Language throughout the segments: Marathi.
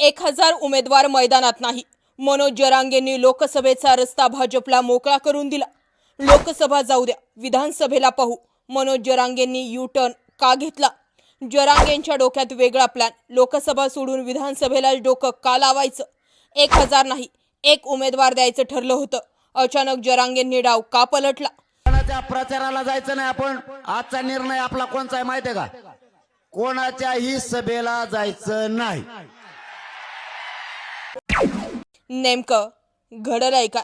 एक हजार उमेदवार मैदानात नाही. मनोज जरांगेंनी लोकसभेचा रस्ता भाजपला मोकळा करून दिला. लोकसभा जाऊ द्या विधानसभेला पाहू. मनोज जरांगेंनी यू टर्न का घेतला? जरांगेंच्या डोक्यात वेगळा प्लॅन लोकसभा सोडून विधानसभेला डोकं का लावायचं? एक हजार नाही एक उमेदवार द्यायचं ठरलं होतं. अचानक जरांगेंनी डाव का पलटला? कोणाच्या प्रचाराला जायचं नाही आपण? आजचा निर्णय आपला कोणचा आहे माहितीये का? कोणाच्याही सभेला जायचं नाही. नेमकं घडलंय काय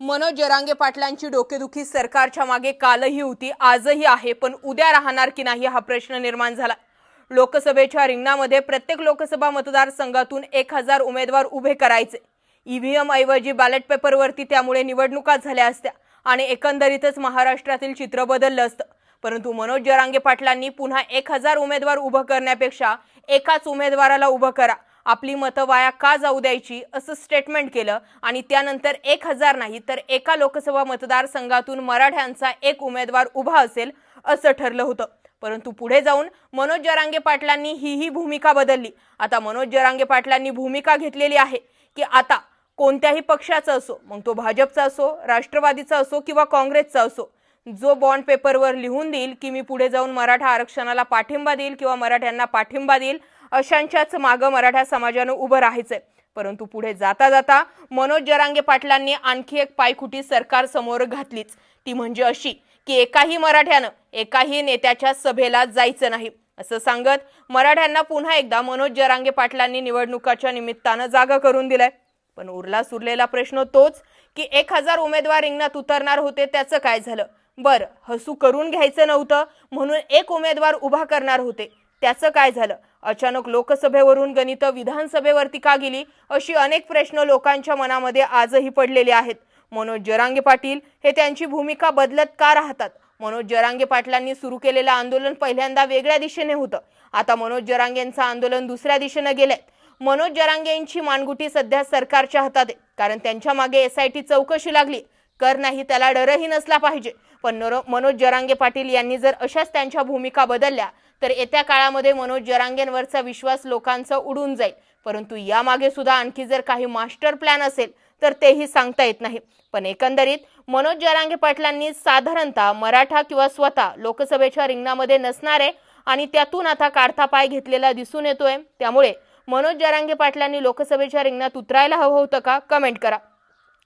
मनोज जरांगे पाटलांची डोकेदुखी सरकारच्या मागे कालही होती आजही आहे पण उद्या राहणार की नाही हा प्रश्न निर्माण झाला. लोकसभेच्या रिंगणामध्ये प्रत्येक लोकसभा मतदारसंघातून एक हजार उमेदवार उभे करायचे. ईव्हीएम ऐवजी बॅलेट पेपरवरती त्यामुळे निवडणुका झाल्या असत्या आणि एकंदरीतच महाराष्ट्रातील चित्र बदललं असतं. परंतु मनोज जरांगे पाटलांनी पुन्हा एक हजार उमेदवार उभं करण्यापेक्षा एकाच उमेदवाराला उभं करा. आपली मतं वाया का जाऊ द्यायची असं स्टेटमेंट केलं आणि त्यानंतर एक हजार नाही तर एका लोकसभा मतदारसंघातून मराठ्यांचा एक उमेदवार उभा असेल असं ठरलं होतं. परंतु पुढे जाऊन मनोज जरांगे पाटलांनी ही ही भूमिका बदलली. आता मनोज जरांगे पाटलांनी भूमिका घेतलेली आहे की आता कोणत्याही पक्षाचा असो मग तो भाजपचा असो राष्ट्रवादीचा असो किंवा काँग्रेसचा असो जो बॉन्ड पेपरवर लिहून देईल की मी पुढे जाऊन मराठा आरक्षणाला पाठिंबा देईल किंवा मराठ्यांना पाठिंबा देईल अशांच्याच मागं मराठा समाजानं उभं राहायचंय. परंतु पुढे जाता जाता मनोज जरांगे पाटलांनी आणखी एक पायखुटी सरकार समोर घातलीच. ती म्हणजे अशी की एकाही मराठ्यानं एकाही नेत्याच्या सभेला जायचं नाही. असं सांगत मराठ्यांना पुन्हा एकदा मनोज जरांगे पाटलांनी निवडणुकाच्या निमित्तानं जागा करून दिलाय. पण उरला सुरलेला प्रश्न तोच की एक हजार उमेदवार रिंगणात उतरणार होते त्याचं काय झालं? बरं हसू करून घ्यायचं नव्हतं म्हणून एक उमेदवार उभा करणार होते. त्याचं काय झालं? अचानक लोकसभेवरून गणित विधानसभेवरती का गेली अशी अनेक प्रश्न लोकांच्या मनामध्ये आजही पडलेले आहेत. मनोज जरांगे पाटील हे त्यांची भूमिका बदलत का राहतात? मनोज जरांगे पाटलांनी सुरू केलेलं आंदोलन पहिल्यांदा वेगळ्या दिशेने होतं. आता मनोज जरांगेंचं आंदोलन दुसऱ्या दिशेनं गेलंय. मनोज जरांगेंची मानगुटी सध्या सरकारच्या हातात आहे. कारण त्यांच्या मागे एस आय टी चौकशी लागली. कर नाही त्याला डरही नसला पाहिजे. पण मनोज जरांगे पाटील यांनी जर अशाच त्यांच्या भूमिका बदलल्या तर येत्या काळामध्ये मनोज जरांगेंवरचा विश्वास लोकांचा उडून जाईल. परंतु यामागे सुद्धा आणखी जर काही मास्टर प्लॅन असेल तर तेही सांगता येत नाही. पण एकंदरीत मनोज जरांगे पाटलांनी साधारणतः मराठा किंवा स्वतः लोकसभेच्या रिंगणामध्ये नसणारे आणि त्यातून आता काढता पाय घेतलेला दिसून येतोय. त्यामुळे मनोज जरांगे पाटलांनी लोकसभेच्या रिंगणात उतरायला हवं होतं का? कमेंट करा.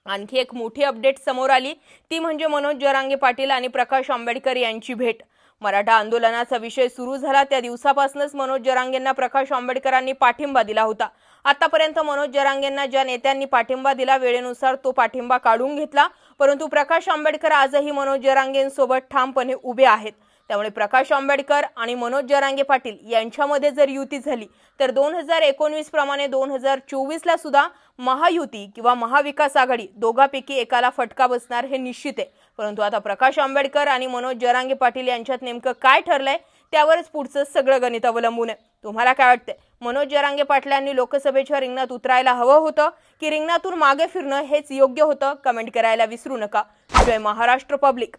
आणखी एक मोठी अपडेट समोर आली. ती म्हणजे मनोज जरांगे पाटील आणि प्रकाश आंबेडकर यांची भेट. मराठा आंदोलनाचा विषय सुरू झाला. त्या दिवसापासूनच मनोज जरांगेंना प्रकाश आंबेडकरांनी पाठिंबा दिला होता. आतापर्यंत मनोज जरांगेंना ज्या नेत्यांनी पाठिंबा दिला वेळेनुसार तो पाठिंबा काढून घेतला. परंतु प्रकाश आंबेडकर आजही मनोज जरांगेंसोबत ठामपणे उभे आहेत. त्यामुळे प्रकाश आंबेडकर आणि मनोज जरांगे पाटील यांच्यामध्ये जर युती झाली तर दोन हजार एकोणवीस प्रमाणे दोन हजार चोवीसला सुद्धा महायुती किंवा महाविकास आघाडी दोघापैकी एकाला फटका बसणार हे निश्चित आहे. परंतु आता प्रकाश आंबेडकर आणि मनोज जरांगे पाटील यांच्यात नेमकं काय ठरलंय त्यावरच पुढचं सगळं गणित अवलंबून आहे. तुम्हाला काय वाटतंय? मनोज जरांगे पाटलांनी लोकसभेच्या रिंगणात उतरायला हवं होतं की रिंगणातून मागे फिरणं हेच योग्य होतं? कमेंट करायला विसरू नका. जय महाराष्ट्र पब्लिक.